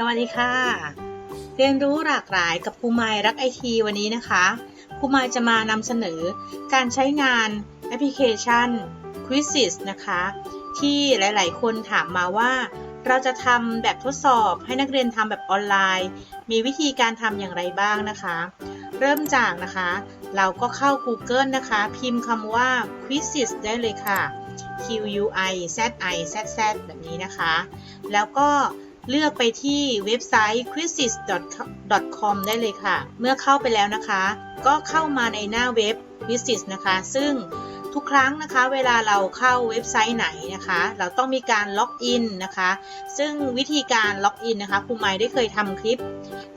สวัสดีค่ะ เรียนรู้หลากหลายกับครูไมรักไอทีวันนี้นะคะครูไมจะมานำเสนอการใช้งานแอปพลิเคชัน Quizzes นะคะ ที่หลายๆ คนถามมาว่า เราจะทำแบบทดสอบให้นักเรียนทำแบบออนไลน์ มีวิธีการทำอย่างไรบ้างนะคะ เริ่มจากนะคะ เราก็เข้า Google นะคะ พิมพ์คำว่า Quizzes ได้เลยค่ะ Q U I Z I Z Z แบบนี้นะคะ แล้วก็ เลือกไปที่เว็บไซต์ quizzes.com ได้เลยค่ะ เมื่อเข้าไปแล้วนะคะ ก็เข้ามาในหน้าเว็บ Quizzes นะคะ ซึ่ง ทุกครั้งนะคะ เวลาเราเข้าเว็บไซต์ไหนนะคะ เราต้องมีการล็อกอินนะคะ ซึ่งวิธีการล็อกอินนะคะครูไมค์ได้เคยทำคลิป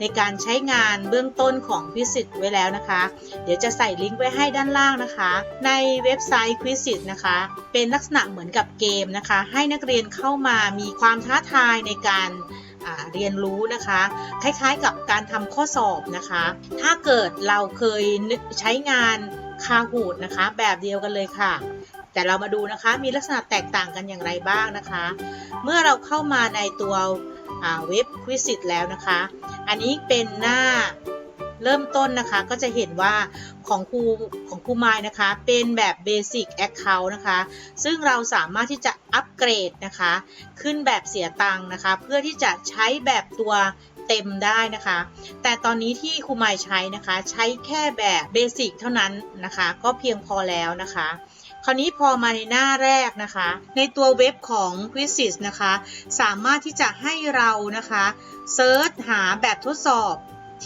ในการใช้งานเบื้องต้นของ Quizzes ไว้แล้วนะคะ เดี๋ยวจะใส่ลิงก์ไว้ให้ด้านล่างนะคะ ในเว็บไซต์ Quizzes นะคะ เป็นลักษณะเหมือนกับเกมนะคะ ให้นักเรียนเข้ามามีความท้าทายในการเรียนรู้นะคะ คล้ายๆกับการทำข้อสอบนะคะ ถ้าเกิดเราเคยใช้งาน คาหูดนะคะ แบบเดียวกันเลยค่ะ แต่เรามาดูนะคะมีลักษณะแตกต่างกันอย่างไรบ้างนะคะ เมื่อเราเข้ามาในตัวเว็บควิสิตแล้วนะคะ อันนี้เป็นหน้า เริ่มต้นนะคะก็จะเห็นว่าของครูของครูไมายนะคะเป็นแบบ Basic Account นะคะซึ่งเราสามารถที่จะอัปเกรดนะคะขึ้นแบบเสียตังค์นะคะ เพื่อที่จะใช้แบบตัวเต็มได้นะคะ แต่ตอนนี้ที่ครูไมายใช้นะคะ ใช้แค่แบบเบสิกเท่านั้นนะคะ ก็เพียงพอแล้วนะคะคราวนี้พอมาในหน้าแรกนะคะ ในตัวเว็บของ Quizzes นะคะ สามารถที่จะให้เรานะคะเซิร์ชหาแบบทดสอบ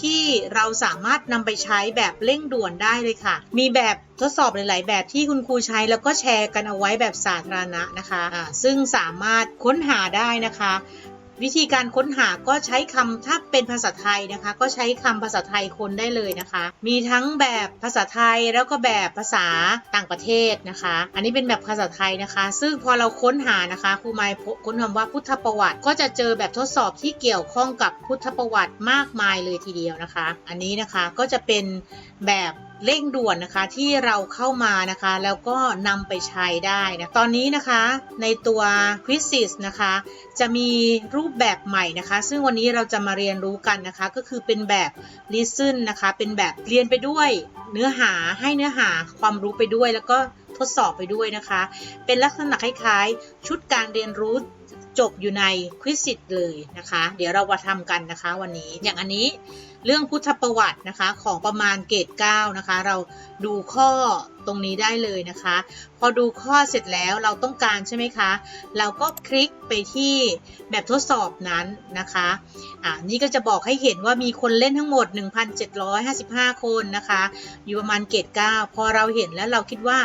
ที่เราสามารถนำไปใช้แบบเร่งด่วนได้เลยค่ะ มีแบบทดสอบหลาย ๆ แบบที่คุณครูใช้แล้วก็แชร์กันเอาไว้แบบสาธารณะนะคะะซึ่งสามารถค้นหาได้นะคะ วิธีการค้นหาก็ใช้คำถ้าเป็นภาษาไทยนะคะ ก็ใช้คำภาษาไทยคนได้เลยนะคะ มีทั้งแบบภาษาไทยแล้วก็แบบภาษาต่างประเทศนะคะ อันนี้เป็นแบบภาษาไทยนะคะ ซึ่งพอเราค้นหานะคะครูไมค์ค้นคำว่าพุทธประวัติ ก็จะเจอแบบทดสอบที่เกี่ยวข้องกับพุทธประวัติมากมายเลยทีเดียวนะคะ อันนี้นะคะก็จะเป็นแบบ เร่งด่วนนะคะที่เราเข้ามานะคะ แล้วก็นำไปใช้ได้นะตอนนี้นะคะในตัว Quizzes นะคะ จะมีรูปแบบใหม่นะคะ ซึ่งวันนี้เราจะมาเรียนรู้กันนะคะ ก็คือเป็นแบบ listen นะคะ เป็นแบบเรียนไปด้วยเนื้อหาให้เนื้อหาความรู้ไปด้วย แล้วก็ทดสอบไปด้วยนะคะ เป็นลักษณะคล้ายๆ ชุดการเรียนรู้ จบอยู่ใน Quizzes เลยนะคะ เดี๋ยวเรามาทำกันนะคะวันนี้อย่างอันนี้เรื่องพุทธประวัตินะคะของประมาณเกรด9นะคะ เราดูข้อตรงนี้ได้เลยนะคะ พอดูข้อเสร็จแล้วเราต้องการใช่ไหมคะ เราก็คลิกไปที่แบบทดสอบนั้นนะคะอ่านี่ก็จะบอกให้เห็นว่ามีคนเล่นทั้งหมด 1,755 คนนะคะ อยู่ประมาณเกรด9พอเราเห็นแล้วเราคิดว่า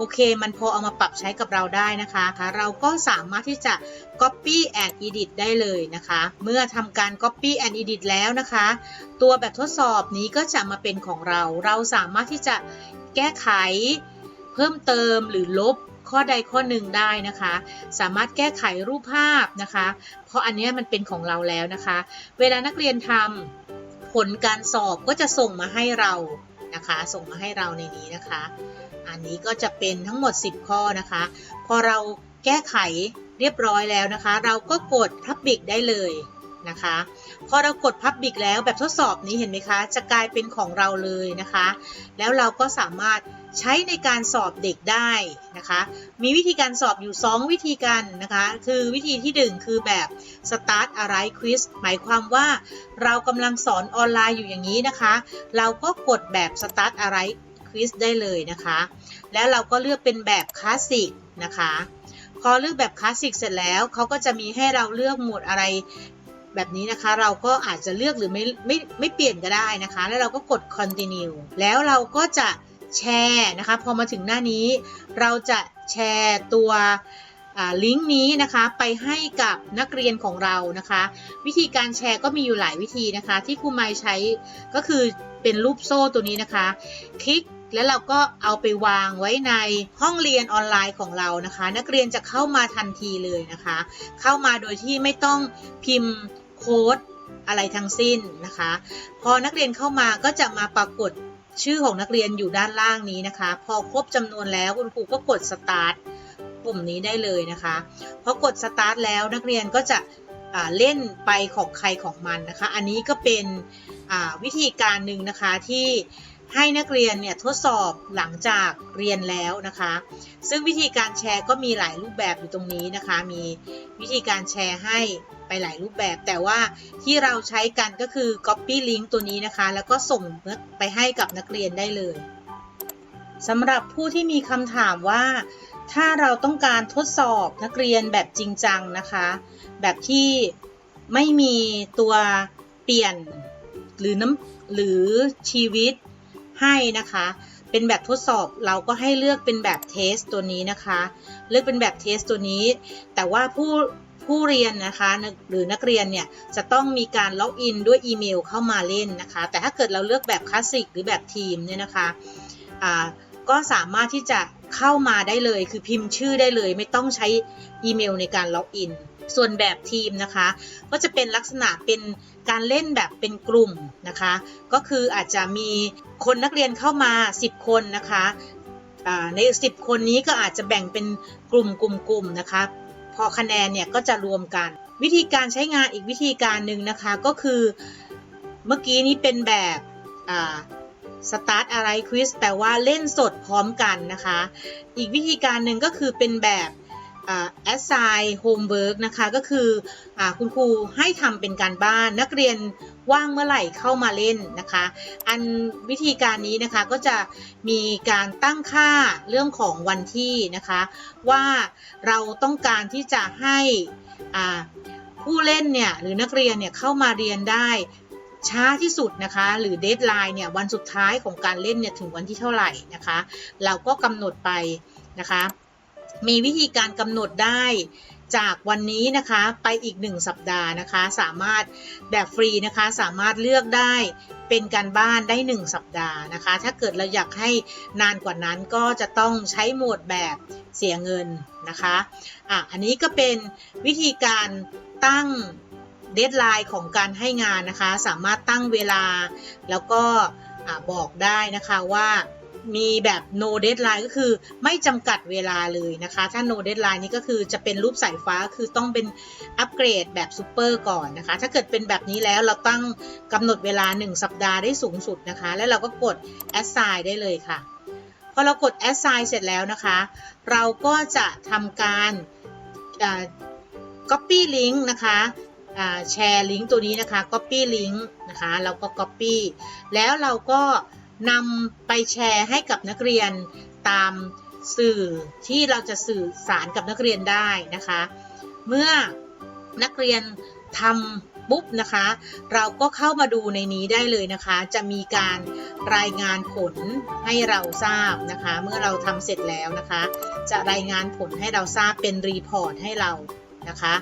โอเค มันพอเอามาปรับใช้กับเราได้นะคะเราก็สามารถที่จะ copy and edit ได้เลยนะคะ เมื่อทำการ copy and edit แล้วนะคะ ตัวแบบทดสอบนี้ก็จะมาเป็นของเรา เราสามารถที่จะแก้ไข เพิ่มเติมหรือลบข้อใดข้อหนึ่งได้นะคะ สามารถแก้ไขรูปภาพนะคะ เพราะอันนี้มันเป็นของเราแล้วนะคะ เวลานักเรียนทำผลการสอบก็จะส่งมาให้เรา นะคะ ส่งมาให้เราในนี้นะคะ อันนี้ก็จะเป็นทั้งหมด 10 ข้อนะคะ พอเราแก้ไขเรียบร้อยแล้วนะคะ เราก็กด Public ได้เลย นะคะ พอเรากด Public แล้วแบบทดสอบนี้เห็นไหมคะ จะกลายเป็นของเราเลยนะคะ แล้วเราก็สามารถใช้ในการสอบเด็กได้นะคะ มีวิธีการสอบอยู่ 2 วิธีการนะคะ คือวิธีที่ 1 คือแบบ Start a Right Quiz หมายความว่าเรากำลังสอนออนไลน์อยู่อย่างนี้นะคะ เราก็กดแบบ Start a Right Quiz ได้เลยนะคะ แล้วเราก็เลือกเป็นแบบคลาสสิกนะคะ พอเลือกแบบคลาสสิกเสร็จแล้ว เขาก็จะมีให้เราเลือกหมวดอะไร แบบนี้นะคะเราก็อาจจะเลือกหรือไม่ไม่ไม่เปลี่ยนก็ได้นะคะ แล้วเราก็กด continue แล้วเราก็จะแชร์นะคะ พอมาถึงหน้านี้ เราจะแชร์ตัวลิงก์นี้นะคะไปให้กับนักเรียนของเรานะคะ วิธีการแชร์ก็มีอยู่หลายวิธีนะคะ ที่ครูไมใช้ก็คือเป็นรูปโซ่ตัวนี้นะคะ คลิก แล้วเราก็เอาไปวางไว้ในห้องเรียนออนไลน์ของเรานะคะ นักเรียนจะเข้ามาทันทีเลยนะคะ เข้ามาโดยที่ไม่ต้องพิมพ์โค้ดอะไรทั้งสิ้นนะคะ พอนักเรียนเข้ามาก็จะมาปรากฏชื่อของนักเรียนอยู่ด้านล่างนี้นะคะ พอครบจำนวนแล้วคุณครูก็กด start ปุ่มนี้ได้เลยนะคะพอกด start แล้วนักเรียนก็จะเล่นไปของใครของมันนะคะ อันนี้ก็เป็นวิธีการหนึ่งนะคะที่ ให้นักเรียนเนี่ยทดสอบหลังจากเรียนแล้วนะคะ ซึ่งวิธีการแชร์ก็มีหลายรูปแบบอยู่ตรงนี้นะคะ มีวิธีการแชร์ให้ไปหลายรูปแบบ แต่ว่าที่เราใช้กันก็คือ copy link ตัวนี้นะคะ แล้วก็ส่งไปให้กับนักเรียนได้เลยสำหรับผู้ที่มีคำถามว่า ถ้าเราต้องการทดสอบนักเรียนแบบจริงจังนะคะ แบบที่ไม่มีตัวเปลี่ยนหรือน้ำหรือชีวิต ให้นะคะ เป็นแบบทดสอบเราก็ให้เลือกเป็นแบบเทสตัวนี้นะคะ เลือกเป็นแบบเทสตัวนี้ แต่ว่าผู้ผู้เรียนนะคะหรือนักเรียนเนี่ยจะต้องมีการล็อกอินด้วยอีเมลเข้ามาเล่นนะคะ แต่ถ้าเกิดเราเลือกแบบคลาสสิกหรือแบบทีมเนี่ยนะคะอ่าก็สามารถที่จะเข้ามาได้เลย คือพิมพ์ชื่อได้เลย ไม่ต้องใช้อีเมลในการล็อกอิน ส่วนแบบทีมนะคะ ก็จะเป็นลักษณะเป็นการเล่นแบบเป็นกลุ่มนะคะ ก็คืออาจจะมีคนนักเรียนเข้ามา 10 คนนะคะใน 10 คนนี้ก็อาจจะแบ่งเป็นกลุ่มกลุ่มกลุ่มนะคะ พอคะแนนเนี่ยก็จะรวมกัน วิธีการใช้งานอีกวิธีการหนึ่งนะคะก็คือเมื่อกี้นี้เป็นแบบอ่า start อะไร quiz แปลว่าเล่นสดพร้อมกันนะคะ อีกวิธีการหนึ่งก็คือเป็นแบบ assign homework นะคะ ก็คืออคุณครูให้ทำเป็นการบ้านนักเรียนว่างเมื่อไหร่เข้ามาเล่นนะคะ อันวิธีการนี้นะคะก็จะมีการตั้งค่าเรื่องของวันที่นะคะ ว่าเราต้องการที่จะให้ผู้เล่นเนี่ยหรือนักเรียนเนี่ยเข้ามาเรียนได้ช้าที่สุดนะคะ หรือเดทไลน์เนี่ยวันสุดท้ายของการเล่นเนี่ยถึงวันที่เท่าไหร่นะคะ เราก็กำหนดไปนะคะ มีวิธีการกำหนดได้จากวันนี้นะคะไปอีก 1 สัปดาห์นะคะ สามารถแบบฟรีนะคะสามารถเลือกได้เป็นการบ้านได้ 1 สัปดาห์นะคะ ถ้าเกิดเราอยากให้นานกว่านั้นก็จะต้องใช้โหมดแบบเสียเงินนะคะอะอันนี้ก็เป็นวิธีการตั้งเดทไลน์ของการให้งานนะคะ สามารถตั้งเวลาแล้วก็อบอกได้นะคะว่า มีแบบ no deadline ก็คือไม่จำกัดเวลาเลยนะคะ ถ้า no deadline นี่ก็คือจะเป็นรูปสายฟ้าคือต้องเป็นอัปเกรดแบบซูเปอร์ก่อนนะคะ ถ้าเกิดเป็นแบบนี้แล้วเราตั้งกำหนดเวลา 1 สัปดาห์ได้สูงสุดนะคะ แล้วเราก็กด assign ได้เลยค่ะ พอเรากด assign เสร็จแล้วนะคะ เราก็จะทำการ copy link นะคะแชร์ลิงก์ตัวนี้นะคะ copy link นะคะแล้วก็ copy แล้วเราก็ นำไปแชร์ให้กับนักเรียนตามสื่อที่เราจะสื่อสารกับนักเรียนได้นะคะ เมื่อนักเรียนทำปุ๊บนะคะ เราก็เข้ามาดูในนี้ได้เลยนะคะ จะมีการรายงานผลให้เราทราบนะคะ เมื่อเราทำเสร็จแล้วนะคะ จะรายงานผลให้เราทราบเป็นรีพอร์ตให้เรานะคะ